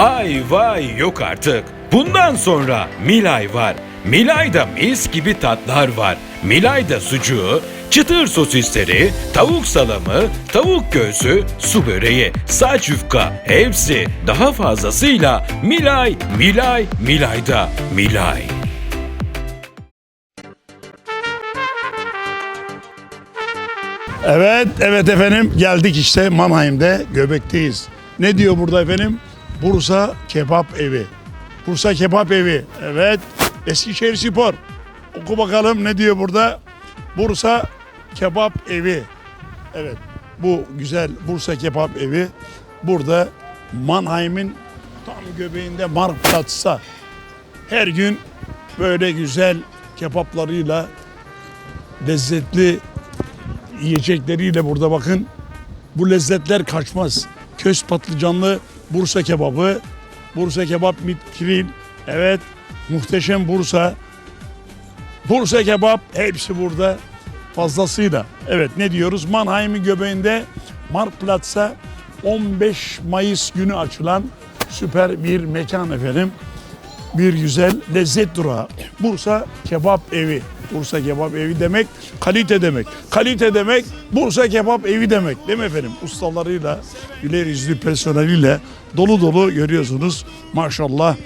Ay vay yok artık. Bundan sonra Milay var. Milay'da mis gibi tatlar var. Milay'da sucuğu, çıtır sosisleri, tavuk salamı, tavuk göğsü, su böreği, saç yufka hepsi daha fazlasıyla Milay, Milay, Milay'da Milay. Evet, evet efendim geldik işte Mannheim'de Göbek'teyiz. Ne diyor burada efendim? Bursa Kebap Evi. Bursa Kebap Evi. Evet, Eskişehir Spor. Oku bakalım ne diyor burada? Bursa Kebap Evi. Evet, bu güzel Bursa Kebap Evi. Burada Mannheim'in tam göbeğinde Marktplatz'ta her gün böyle güzel kebaplarıyla lezzetli yiyecekleriyle burada bakın. Bu lezzetler kaçmaz. Köz patlıcanlı Bursa kebabı, Bursa kebap mitril, evet muhteşem Bursa. Bursa kebap hepsi burada fazlasıyla. Evet ne diyoruz? Mannheim'in göbeğinde Marktplatz'a 15 Mayıs günü açılan süper bir mekan efendim. Bir güzel lezzet durağı. Bursa Kebap Evi. Bursa Kebap Evi demek kalite demek. Kalite demek Bursa Kebap Evi demek. Değil mi efendim? Ustalarıyla, güler yüzlü personeliyle dolu dolu görüyorsunuz. Maşallah.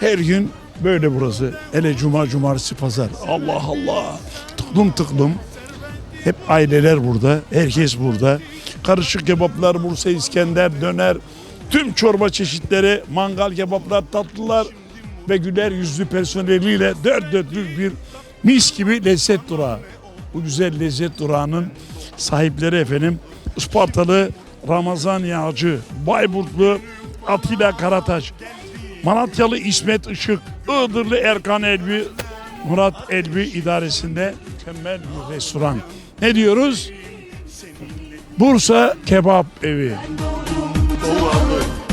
Her gün böyle burası. Hele cuma, cumartesi, pazar. Allah Allah. Tıklım tıklım. Hep aileler burada. Herkes burada. Karışık kebaplar, Bursa İskender, döner, tüm çorba çeşitleri, mangal kebaplar, tatlılar ve güler yüzlü personeliyle dört dörtlük bir mis gibi lezzet durağı. Bu güzel lezzet durağının sahipleri efendim Ispartalı Ramazan Yağcı, Bayburtlu Atilla Karataş, Malatyalı İsmet Işık, Iğdırlı Erkan Elbi, Murat Elbi idaresinde mükemmel bir restoran. Ne diyoruz? Bursa Kebap Evi.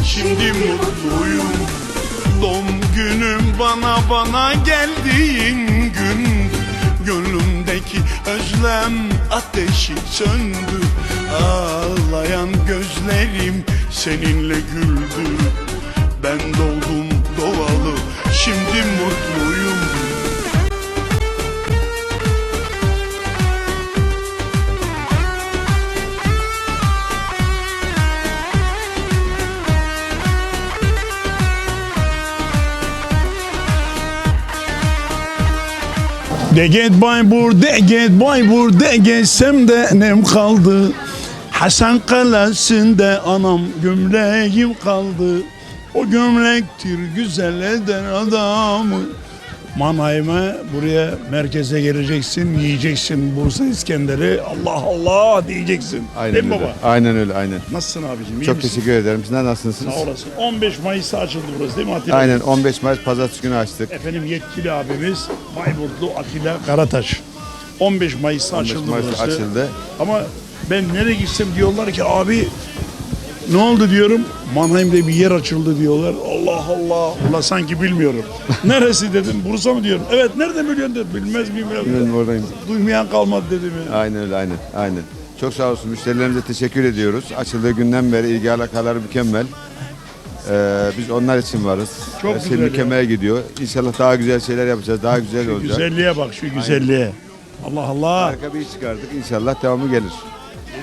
Şimdi mutluyum günüm bana bana geldiğin gün. Gönlümdeki özlem ateşi söndü. Ağlayan gözlerim seninle güldü. Ben doldum doğalı şimdi mutluyum Deget Baybur, deget Baybur, degesem de nem kaldı. Hasan Kalesi'nde anam gömleğim kaldı. O gömlektir güzel eder adamı. Mannheim'e buraya merkeze geleceksin, yiyeceksin Bursa İskender'i. Allah Allah diyeceksin. Aynen Değil mi öyle. baba? Aynen öyle, aynen. Nasılsın abicim? iyi Çok misin? teşekkür ederim. Sizler nasılsınız? Sağ olasın. 15 Mayıs'ta açıldı burası değil mi Atilla? Aynen 15 Mayıs pazartesi günü açtık. Efendim yetkili abimiz Bayburtlu Atilla Karataş. 15 Mayıs'ta 15 açıldı Mayıs'ta burası. açıldı. Ama ben nereye gitsem diyorlar ki abi ne oldu diyorum. Mannheim'de bir yer açıldı diyorlar. Allah Allah. Ula sanki bilmiyorum. Neresi dedim. Bursa mı diyorum. Evet nereden biliyorsun dedim. Bilmez miyim? ya? Bilmiyorum, oradayım. Duymayan kalmadı dedim ya. Aynen öyle, aynen, aynen. Çok sağ olsun. Müşterilerimize teşekkür ediyoruz. Açıldığı günden beri ilgi alakaları mükemmel. Ee, biz onlar için varız. Çok Her şey güzel ya. mükemmel gidiyor. İnşallah daha güzel şeyler yapacağız. Daha güzel Şu olacak. güzelliğe bak şu güzelliğe. Allah Allah. Harika bir iş çıkardık. İnşallah devamı gelir.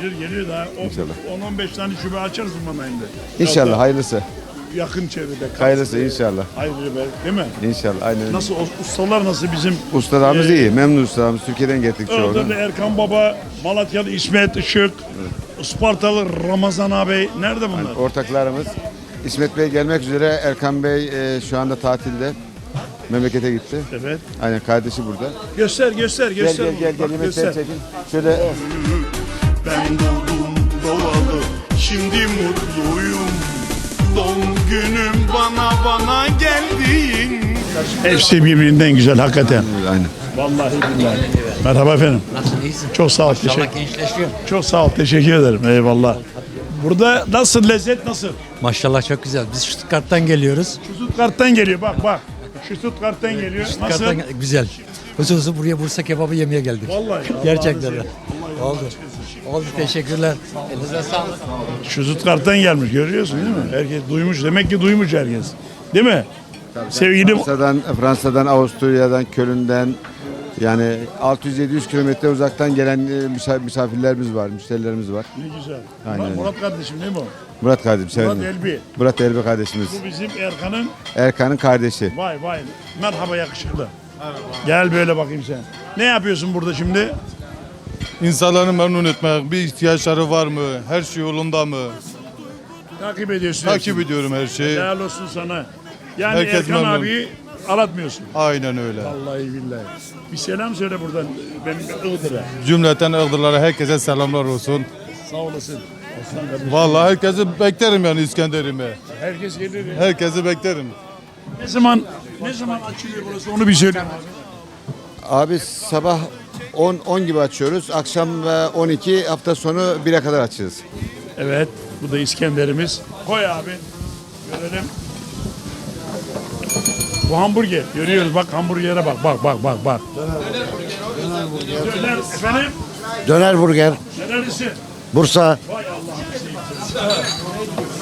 Gelir gelir daha. İnşallah. 10-15 tane şube açarsın Mannheim'de. İnşallah Biraz hayırlısı. Yakın çevrede. Hayırlısı inşallah. Hayırlı be, değil mi? İnşallah aynen öyle. Nasıl o- ustalar nasıl bizim Ustalarımız Ee, iyi. Memnun ustalarımız. Türkiye'den getirdik çoğunu. Iğdırlı Erkan Baba, Malatyalı İsmet Işık, Ispartalı Ramazan ağabey nerede bunlar? Ortaklarımız İsmet Bey gelmek üzere. Erkan Bey e, şu anda tatilde. Memlekete gitti. Evet. Aynen kardeşi burada. Göster göster Gel göster. gel gel, Bak, gel yemekleri göster. çekin. Şöyle Ben doğdum doğalı şimdi mutluyum Doğum günüm bana bana geldiğin Hepsi birbirinden güzel hakikaten. aynen. Vallahi billahi. Merhaba efendim. Nasılsın iyisin? Çok sağ ol. Teşekkür, gençleşiyor. çok sağ ol. Teşekkür ederim. Eyvallah. Burada nasıl lezzet nasıl? Maşallah çok güzel. Biz Stuttgart'tan geliyoruz. Stuttgart'tan geliyor bak bak. Stuttgart'tan geliyor. Nasıl? Stuttgart'tan güzel. Hususu buraya Bursa kebabı yemeye geldik. Vallahi. Gerçekten de. Oldu. Oldu teşekkürler. Elinize sağlık. Şu Stuttgart'tan gelmiş görüyorsun değil mi? Herkes duymuş. Demek ki duymuş herkes. Değil mi? Sevgili Fransa'dan, Fransa'dan, Avusturya'dan, Köln'den yani 600-700 kilometre uzaktan gelen e, misa- misafirlerimiz var, müşterilerimiz var. ne güzel. Aynen Bak, Murat kardeşim değil mi o? Murat kardeşim Murat sevindim. Elbi. Murat Elbi kardeşimiz. Bu bizim Erkan'ın Erkan'ın kardeşi. vay vay. Merhaba yakışıklı. Gel böyle bakayım sen. Ne yapıyorsun burada şimdi? İnsanları memnun etmek, bir ihtiyaçları var mı, her şey yolunda mı? Takip ediyorsun. Takip ediyorum her şeyi. Helal olsun sana. Yani Herkes Erkan memnun. abiyi aratmıyorsun. Aynen öyle. Vallahi billahi. Bir selam söyle buradan benim Iğdır'a. Cümleten Iğdırlara herkese selamlar olsun. Sağ olasın. Aslan kardeşim. Vallahi herkesi beklerim yani İskender'ime. Herkes gelir. ya. Herkesi beklerim. Ne zaman ne zaman açılıyor burası onu bir söyle. Abi sabah 10 10 gibi açıyoruz. Akşam e, 12 hafta sonu 1'e kadar açıyoruz. Evet. Bu da İskender'imiz. Koy abi. Görelim. Bu hamburger. Görüyoruz bak hamburgere bak bak bak bak bak. Döner efendim. Döner burger, Nerelisin? Bursa.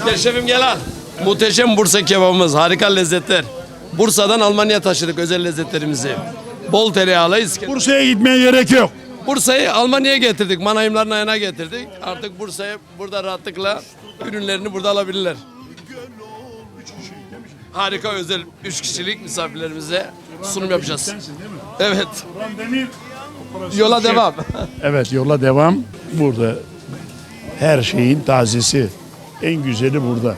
Gel şefim gel al. Muhteşem Bursa kebabımız, harika lezzetler. Bursa'dan Almanya taşıdık özel lezzetlerimizi. Bol tereyağlı İskender. Bursa'ya gitmeye gerek yok. Bursa'yı Almanya'ya getirdik, manayımların ayağına getirdik. Artık Bursa'ya burada rahatlıkla ürünlerini burada alabilirler. Harika özel 3 kişilik misafirlerimize sunum yapacağız. Evet, yola şef. devam. Evet yola devam. Burada her şeyin tazesi. En güzeli burada.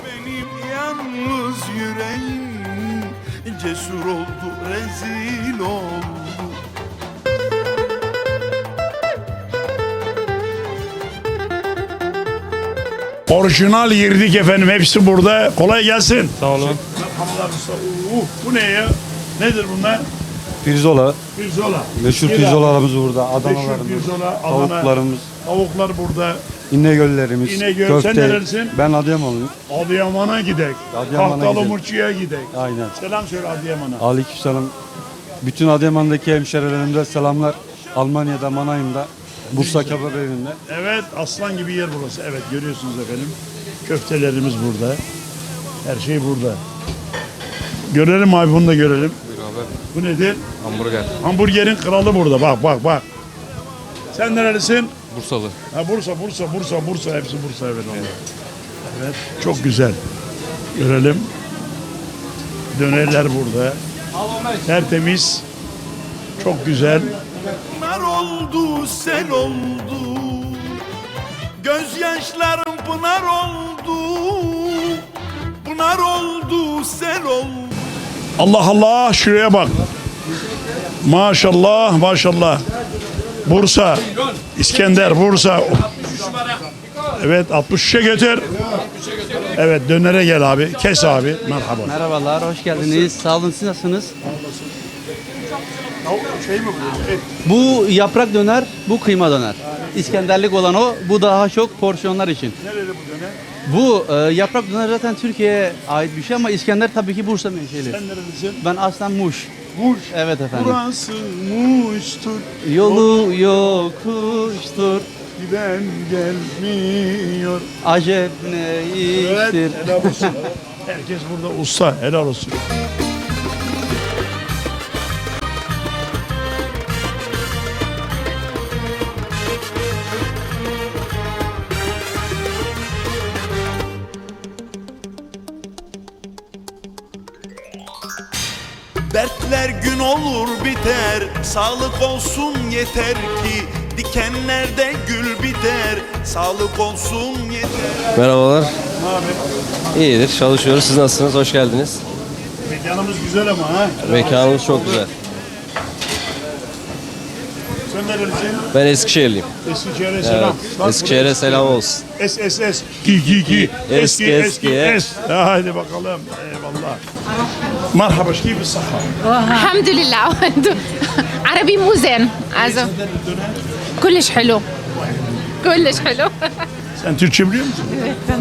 Cesur oldu rezil oldu Orijinal yerdik efendim. Hepsi burada. Kolay gelsin. Sağ olun. Uh, bu ne ya? Nedir bunlar? Pirzola. Pirzola. Meşhur Gel pirzolalarımız burada. Meşhur Adanalarımız. pirzola, Adana. Tavuklarımız. Tavuklar burada. İnegöllerimiz. İnegöl. Köfte. Sen nerelisin? Ben Adıyamanlıyım. Adıyaman'a gidek. Adıyaman'a Tahtalı gidelim. Murçu'ya gidek. Aynen. Selam söyle Adıyaman'a. Aleykümselam. Bütün Adıyaman'daki hemşerilerimize selamlar. Almanya'da, Manayım'da, Bursa Kebap Evi'nde. Evet aslan gibi yer burası. Evet görüyorsunuz efendim. Köftelerimiz burada. Her şey burada. Görelim abi bunu da görelim. Bu nedir? Hamburger. Hamburgerin kralı burada. Bak bak bak. Sen nerelisin? Bursalı. Ha Bursa, Bursa, Bursa, Bursa. Hepsi Bursa evet. onlar. Evet. Çok güzel. Görelim. Dönerler burada. Tertemiz. Çok güzel. Pınar oldu sel oldu Gözyaşlarım pınar oldu Pınar oldu sel oldu Allah Allah şuraya bak. Maşallah maşallah. Bursa. İskender Bursa. Evet 63'e götür. Evet dönere gel abi. Kes abi. Merhaba. Merhabalar, hoş geldiniz. Sağ olun, siz nasılsınız? Şey mi bu? Et. Bu yaprak döner, bu kıyma döner. İskenderlik olan o, bu daha çok porsiyonlar için. Nerede bu döner? Bu e, yaprak döner zaten Türkiye'ye ait bir şey ama İskender tabii ki Bursa menşeli. Sen nerelisin? Ben aslen Muş. Muş. Evet efendim. Burası Muş'tur. Yolu yokuştur, Giden gelmiyor. acep ne Evet. iştir. Helal olsun. Herkes burada usta. Helal olsun. Dertler gün olur biter Sağlık olsun yeter ki Dikenlerde gül biter Sağlık olsun yeter Merhabalar, Ne? İyidir, çalışıyoruz. Siz nasılsınız? Hoş geldiniz. Mekanımız güzel ama ha. Mekanımız çok güzel. Sen nerelisin? Ben Eskişehirliyim. Eskişehir'e selam. Bak Eskişehir'e selam olsun S S S ki ki ki Eski, eski, S hadi bakalım eyvallah مرحبا كيف الصحة؟ الحمد لله عربي مو زين also كلش حلو كلش حلو Sen Türkçe biliyor musun?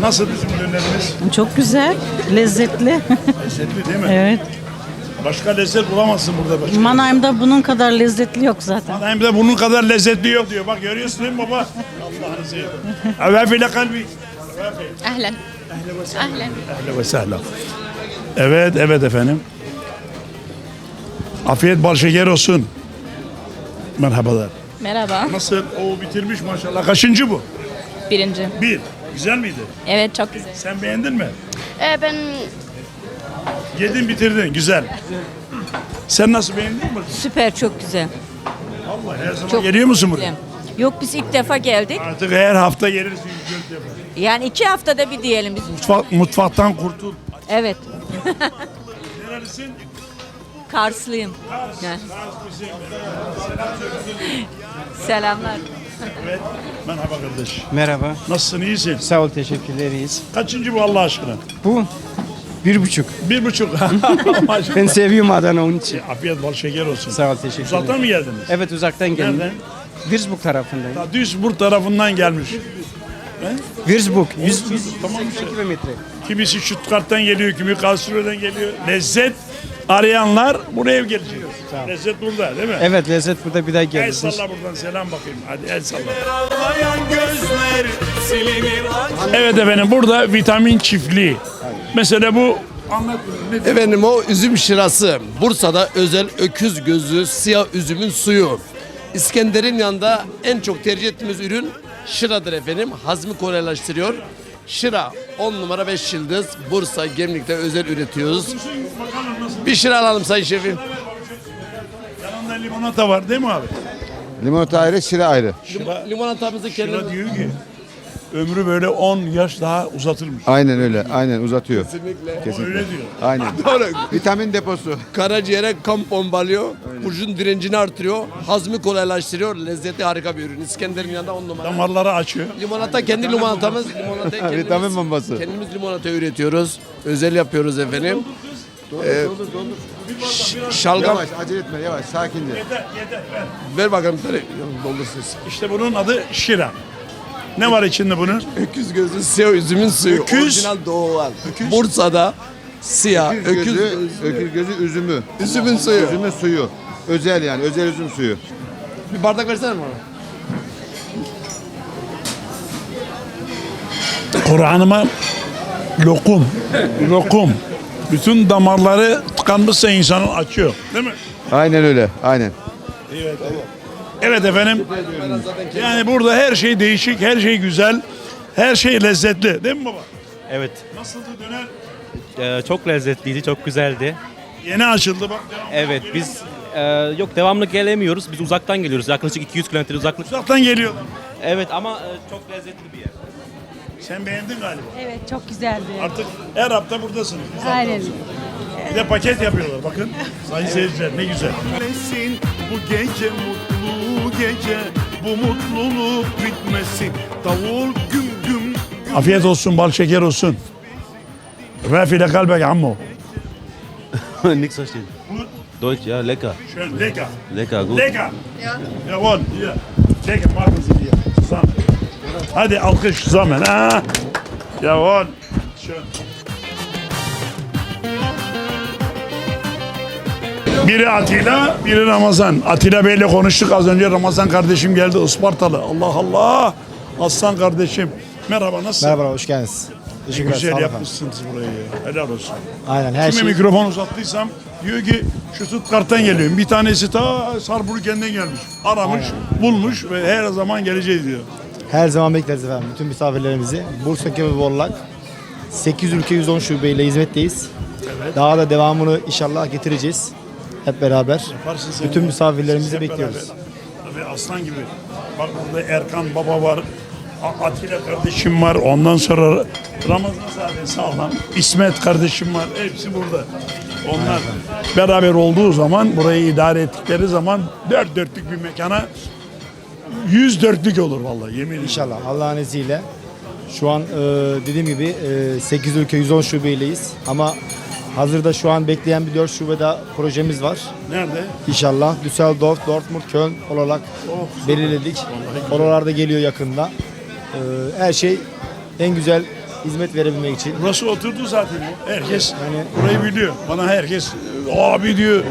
Nasıl bizim dönerimiz? Çok güzel, lezzetli. Lezzetli değil mi? evet. Başka lezzet bulamazsın burada başka. Manayım'da bunun kadar lezzetli yok zaten. Hem de bunun kadar lezzetli yok diyor. Bak görüyorsun değil mi baba? Allah'ını seveyim. Evefi ile kalbi. اهلا اهلا Ehle ve sehla. Evet, evet efendim. Afiyet bal şeker olsun. Merhabalar. merhaba Nasıl? O bitirmiş maşallah. Kaçıncı bu? birinci Bir. Güzel miydi? evet çok güzel Sen beğendin mi? ben Yedin bitirdin. Güzel. Sen nasıl beğendin mi? Süper, çok güzel. Allah her zaman Çok geliyor musun buraya? Yok biz ilk defa geldik. Artık her hafta geliriz. yüz dört defa. Yani iki haftada bir diyelim biz. Mutfak, mutfaktan kurtul. Evet. Nerelisin? Karslıyım. Yani. Selamlar. Evet. Merhaba kardeş. Merhaba. Nasılsın? iyisin? Sağ ol, teşekkürler. iyiyiz. Kaçıncı bu Allah aşkına? Bu bir buçuk. Bir buçuk. Ben seviyorum Adana onun için. Afiyet bal şeker olsun. Sağ ol, teşekkürler. Uzaktan mı geldiniz? Evet uzaktan geldim. Nereden? Würzburg tarafındayım. Ta Duisburg tarafından gelmiş. Würzburg, 100, 100, Tamam işte. kilometre. Kimisi Stuttgart'tan geliyor, kimi Karlsruhe'den geliyor. Lezzet arayanlar buraya gelecek. Lezzet burada değil mi? Evet lezzet burada bir daha El geliriz. salla buradan selam bakayım. Hadi el salla. Ağlayan gözler silinir acı Evet efendim burada vitamin çiftliği. Mesela bu Efendim o üzüm şırası. Bursa'da özel öküz gözü siyah üzümün suyu. İskender'in yanında en çok tercih ettiğimiz ürün şıradır efendim. Hazmi kolaylaştırıyor. Şıra 10 numara 5 yıldız. Bursa Gemlik'te özel üretiyoruz. Bir şıra alalım sayın şefim. Yanında limonata var değil mi abi? Limonata ayrı, şire ayrı. Şıra, Limonatamızı şıra kendimiz... diyor ki ömrü böyle 10 yaş daha uzatılmış. Aynen öyle, aynen uzatıyor. O öyle diyor. Aynen. Doğru. Vitamin deposu. Karaciğere kan bombalıyor. Kurşun direncini artırıyor. Hazmi kolaylaştırıyor. Lezzeti harika bir ürün. İskender'in yanında 10 numara. Damarları açıyor. Limonata kendi limonatamız. Limonata kendimiz, Vitamin bombası. Kendimiz limonata üretiyoruz. Özel yapıyoruz efendim. Ee, ş- şalgam. Yavaş, acele etme, yavaş, sakince. Yeter yeter ver. Ver bakalım bir tane. Doldursun. İşte bunun adı şıra. Ne var içinde bunun? Öküz gözü siyah üzümün suyu. Öküz. Orijinal doğal. Bursa'da siyah Öküz öküz, gözü, gözü. öküz gözü üzümü. Üzümün suyu. Üzümün suyu. Özel yani, özel üzüm suyu. Bir bardak versene bana. Kur'an'ıma lokum, lokum. Bütün damarları tıkanmışsa insanın açıyor. Değil mi? Aynen öyle, aynen. Evet efendim. Yani burada her şey değişik, her şey güzel, her şey lezzetli. Değil mi baba? Evet. Nasıldı döner? Ee, çok lezzetliydi, çok güzeldi. Yeni açıldı bak. Evet biz e, yok devamlı gelemiyoruz. Biz uzaktan geliyoruz. Yaklaşık 200 kilometre uzaklık. Uzaktan geliyorlar. Evet ama e, çok lezzetli bir yer. Sen beğendin galiba. Evet, çok güzeldi. Artık her hafta buradasınız. Aynen. Bir de paket yapıyorlar bakın. Sayın seyirciler ne güzel. Bitmesin bu gece mutlu gece Bu mutluluk bitmesin Davul güm güm güm Afiyet olsun, bal şeker olsun. Rafi ile kalbek ammo. Nix verstehen. Deutsch, ja, lecker. Schön, lecker. Lecker, gut. Lecker. Ja. Jawohl, hier. Lecker, machen Sie hier. Zusammen. Hadi alkış zusammen. Ha? Jawohl. Schön. Biri Atilla, biri Ramazan. Atilla Bey'le konuştuk az önce. Ramazan kardeşim geldi Ispartalı. Allah Allah. Aslan kardeşim. Merhaba nasılsın? Merhaba, hoş geldiniz. Ne Teşekkürler, sağ güzel olun efendim. yapmışsınız burayı. Helal olsun. Aynen her Kime şey. mikrofon uzattıysam diyor ki şu Stuttgart'tan geliyorum. Bir tanesi ta Sarburken'den gelmiş. Aramış, bulmuş ve her zaman geleceğiz diyor. Her zaman bekleriz efendim bütün misafirlerimizi. Bursa Kebap Borlak. 8 ülke 110 şubeyle hizmetteyiz. Daha da devamını inşallah getireceğiz. Hep beraber. Yaparsın sen Bütün misafirlerimizi hep bekliyoruz. beraber. Tabii aslan gibi. Bak burada Erkan Baba var. A- Atilla kardeşim var. Ondan sonra Ramazan Sade sağlam. İsmet kardeşim var. Hepsi burada. Onlar beraber olduğu zaman burayı idare ettikleri zaman dört dörtlük bir mekana yüz dörtlük olur vallahi yemin ederim. İnşallah Allah'ın izniyle. Şu an e, dediğim gibi e, 8 ülke 110 şubeyleyiz. Ama hazırda şu an bekleyen bir 4 şube daha projemiz var. Nerede? İnşallah Düsseldorf, Dortmund, Köln olarak belirledik. Oralarda geliyor yakında. E, her şey en güzel hizmet verebilmek için. Burası oturdu zaten. Herkes burayı biliyor. Bana herkes abi diyor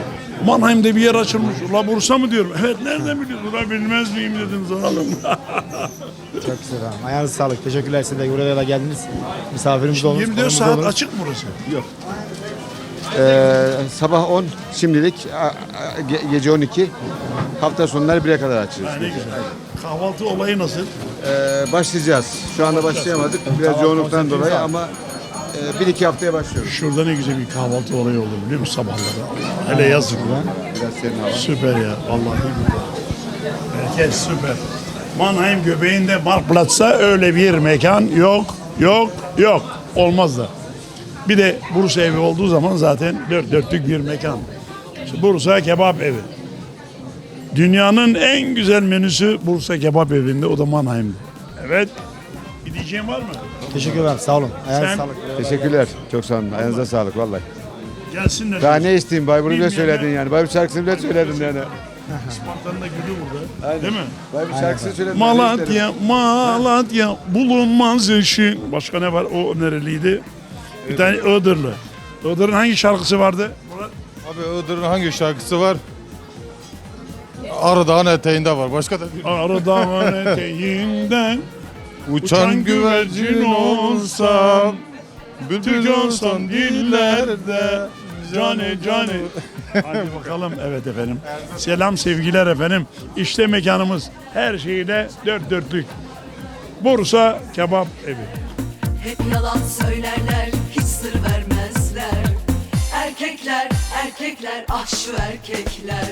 Mannheim'de bir yer açılmış. Ula Bursa mı diyorum. Evet nereden biliyorsun? Ula bilmez miyim dedim zalim. Çok güzel abi. Ayağınıza sağlık. Teşekkürler size de buraya da geldiniz. Misafirimiz oldunuz. 24 konumuz saat oldunuz. açık mı burası? Yok. Ee, sabah 10 şimdilik a- a- ge- gece 12 hafta sonları 1'e kadar açıyoruz. Ha, ne güzel. Kahvaltı olayı nasıl? Ee, başlayacağız. Şu anda başlayamadık. Biraz yoğunluktan dolayı ama e, bir iki haftaya başlıyoruz. Şurada ne güzel bir kahvaltı olayı olur biliyor musun sabahları? Hele yazık. Biraz serin hava. Süper ya. Vallahi Herkes süper. Mannheim göbeğinde Marktplatz'ta öyle bir mekan yok, yok, yok. Olmaz da. Bir de Bursa evi olduğu zaman zaten dört dörtlük bir mekan. İşte Bursa kebap evi. Dünyanın en güzel menüsü Bursa kebap evinde. O da Mannheim'de. Evet. Bir diyeceğin var mı? Teşekkür ederim. Sağ olun. Ayağınıza Sen- sağlık. Teşekkürler. Çok sağ olun. Ayağınıza sağlık vallahi. Gelsinler. Daha ne isteyeyim? Baybur'u bile Bilmeyenler- söyledin yani. Baybur şarkısını bile söyledin yani. Isparta'nın da gülü burada. Değil mi? Baybur şarkısını söyledin. Malatya, Malatya bulunmaz işi. Başka ne var? O nereliydi? Bir tane Iğdırlı. Iğdır'ın hangi şarkısı vardı? Murat? Abi Iğdır'ın hangi şarkısı var? Arıdağ'ın eteğinde var. Başka da bir... Arada eteğinden Uçan güvercin olsam Bülbül olsam dillerde Cane cane. Hadi bakalım. Evet efendim. Selam sevgiler efendim. İşte mekanımız. Her şeyle dört dörtlük. Bursa Kebap Evi. Hep yalan söylerler, hiç sır vermezler. Erkekler, erkekler, ah şu erkekler.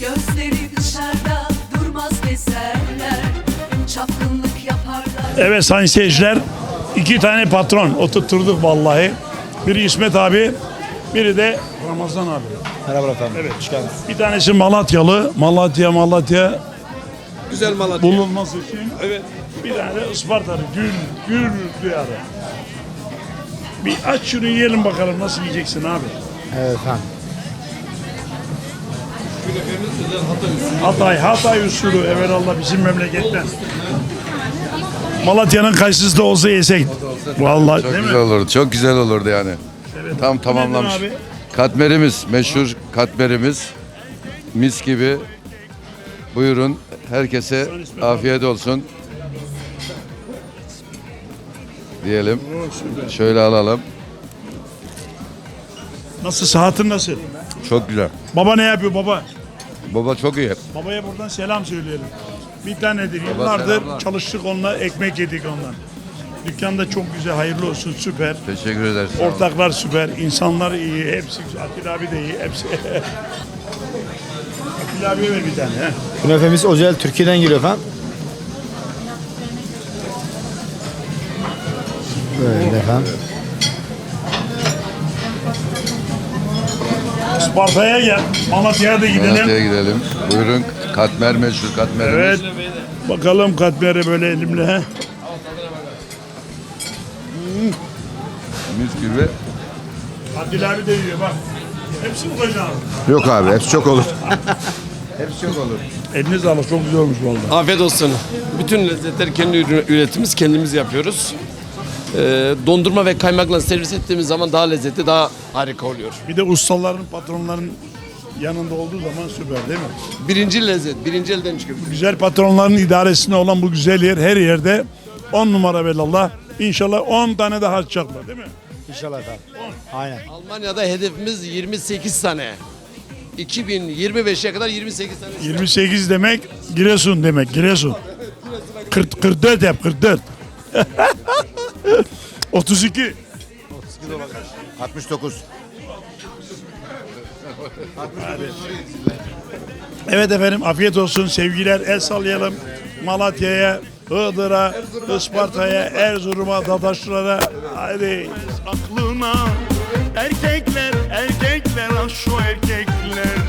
Gözleri dışarıda durmaz gezerler. Çapkınlık yaparlar. Evet sayın seyirciler. iki tane patron oturtturduk vallahi. Biri İsmet abi, biri de Ramazan abi. Merhaba efendim. Evet. Hoş geldiniz. Bir tanesi Malatyalı. Malatya, Malatya Güzel Malatya. bulunması için. Evet. Bir tane de Ispartalı. Gül, gül duyarı. Bir aç şunu yiyelim bakalım nasıl yiyeceksin abi. Evet efendim. Hatay, Hatay usulü evelallah bizim memleketten. Malatya'nın kayısısı da olsa yesek. Vallahi Çok değil güzel mi? olurdu. Çok güzel olurdu yani. Tam tamamlamış. Abi? Katmerimiz, meşhur katmerimiz. Mis gibi. Buyurun. Herkese afiyet olsun. Diyelim. Şöyle alalım. Nasıl sıhhatin nasıl? Çok güzel. Baba ne yapıyor baba? Baba çok iyi. Babaya buradan selam söyleyelim. Bir tanedir. Baba Yıllardır selamlar. çalıştık onunla, ekmek yedik ondan. Dükkanda çok güzel, hayırlı olsun, süper. Teşekkür ederiz. sağ olun. Ortaklar süper, insanlar iyi, hepsi güzel. Atilla abi de iyi, hepsi. Atilla abiye ver bir tane. He. Künefemiz özel Türkiye'den geliyor efendim. Böyle efendim. Isparta'ya gel, Malatya'ya da gidelim. Malatya'ya gidelim. Buyurun. Katmer meşhur katmerimiz. Evet. Bakalım katmere böyle elimle. He. Mis gibi. Atilla abi de yiyor bak. Hepsi bulacağım. Yok abi hepsi çok olur. hepsi çok olur. Eliniz sağlık, çok güzel olmuş vallahi. Afiyet olsun. Bütün lezzetleri kendi üretimimiz kendimiz yapıyoruz. Ee, dondurma ve kaymakla servis ettiğimiz zaman daha lezzetli, daha harika oluyor. Bir de ustaların, patronların yanında olduğu zaman süper değil mi? Birinci lezzet, birinci elden çıkıyor. Güzel patronların idaresinde olan bu güzel yer her yerde 10 numara bellallah. İnşallah 10 tane daha açacaklar değil mi? İnşallah efendim. Aynen. Almanya'da hedefimiz 28 tane. 2025'e kadar 28 tane. 28 demek Giresun demek Giresun. 40, 44 yap 44. 32. 69. Evet efendim afiyet olsun sevgiler el sallayalım Malatya'ya Iğdır'a, Isparta'ya, Erzurum'a, Dadaşlara. Hadi. aklına Erkekler erkekler ah şu erkekler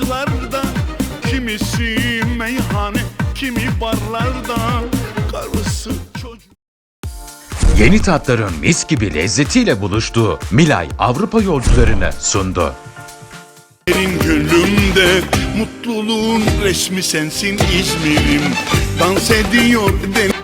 maçlarda Kimisi meyhane, kimi barlarda Karısı çocuk Yeni tatların mis gibi lezzetiyle buluştuğu Milay Avrupa yolcularını sundu. Benim gönlümde mutluluğun resmi sensin İzmir'im Dans ediyor den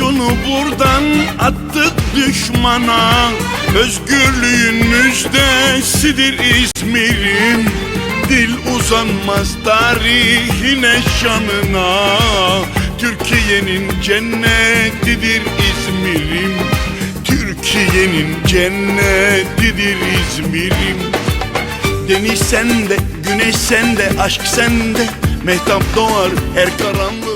kurşunu buradan attık düşmana. Özgürlüğün müjdesidir İzmir'im Dil uzanmaz tarihine şanına. Türkiye'nin cennetidir İzmir'im. Türkiye'nin cennetidir İzmir'im. Deniz sende, güneş sende, aşk sende. Mehtap doğar her karanlık